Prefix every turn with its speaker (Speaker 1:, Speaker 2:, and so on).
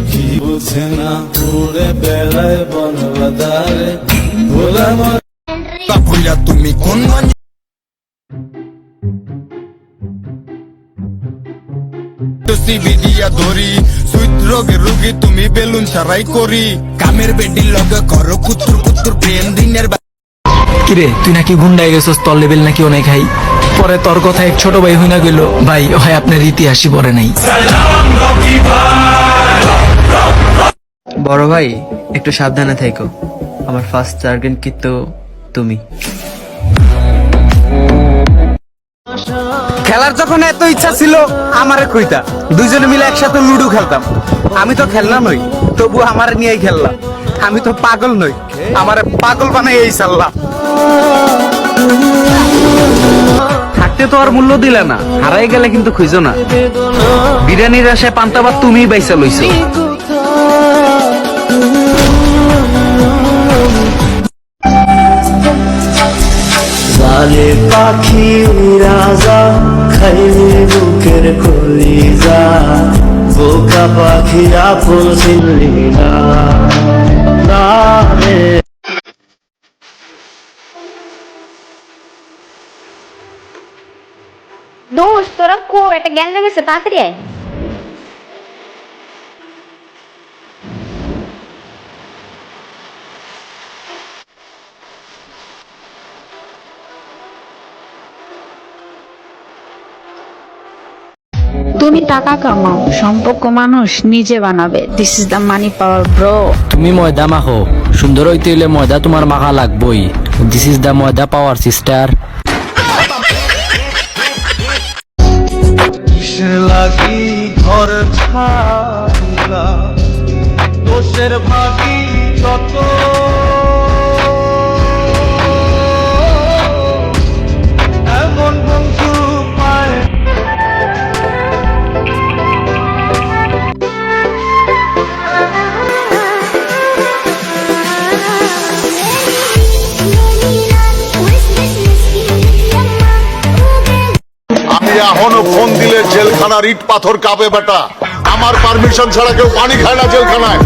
Speaker 1: পাখি বুঝে না উড়ে বেড়ায় বন বাদারে ভোলা মর
Speaker 2: ভুলিয়া তুমি কোন ধরি রোগের রুগী তুমি বেলুন সারাই করি। কামের বেডির লগে করো কুতুর কুতুর প্রেম দিনের
Speaker 3: কিরে তুই নাকি গুন্ডায় গেছস তোর লেভেল নাকি অনেক হাই। পরে তোর কথা এক ছোট ভাই হইনা গেল ভাই হয় আপনার ইতিহাসই পড়ে নাই।
Speaker 4: বড় ভাই একটু সাবধানে থেকো। আমার ফার্স্ট টার্গেট কিন্তু তুমি।
Speaker 5: খেলার যখন এত ইচ্ছা ছিল আমারে কইতা। দুইজনে মিলে একসাথে লুডো খেলতাম। আমি তো খেলনা নই তবু আমারে নিয়েই খেললাম। আমি তো পাগল নই আমারে পাগল বানাই এই সাল্লাম থাকতে তো আর মূল্য দিলে না হারাই গেলে কিন্তু খুঁজো না। বিরিয়ানির আশায় পান্তাবাদ তুমিই বাইসা লইছো।
Speaker 6: জালে পাখি রাজা খাইলে বুকের কলিজা বোকা পাখি আপন চিনলি না না রে
Speaker 7: দোস্ত তোরা কো একটা জ্ঞান লেগেছে তাড়াতাড়ি আয়
Speaker 8: তুমি টাকা কামাও সম্পর্ক মানুষ নিজে বানাবে। This is the money power bro
Speaker 3: তুমি ময়দা মাখো সুন্দর হইতে হইলে ময়দা তোমার মাখা লাগবই। দিস ইজ দ্য ময়দা পাওয়ার সিস্টার
Speaker 6: লাগি ঘর দোষের ভাগি যত
Speaker 9: এখনও ফোন দিলে জেলখানার ইট পাথর কাঁপে বেটা। আমার পারমিশন ছাড়া কেউ পানি খায় না জেলখানায়।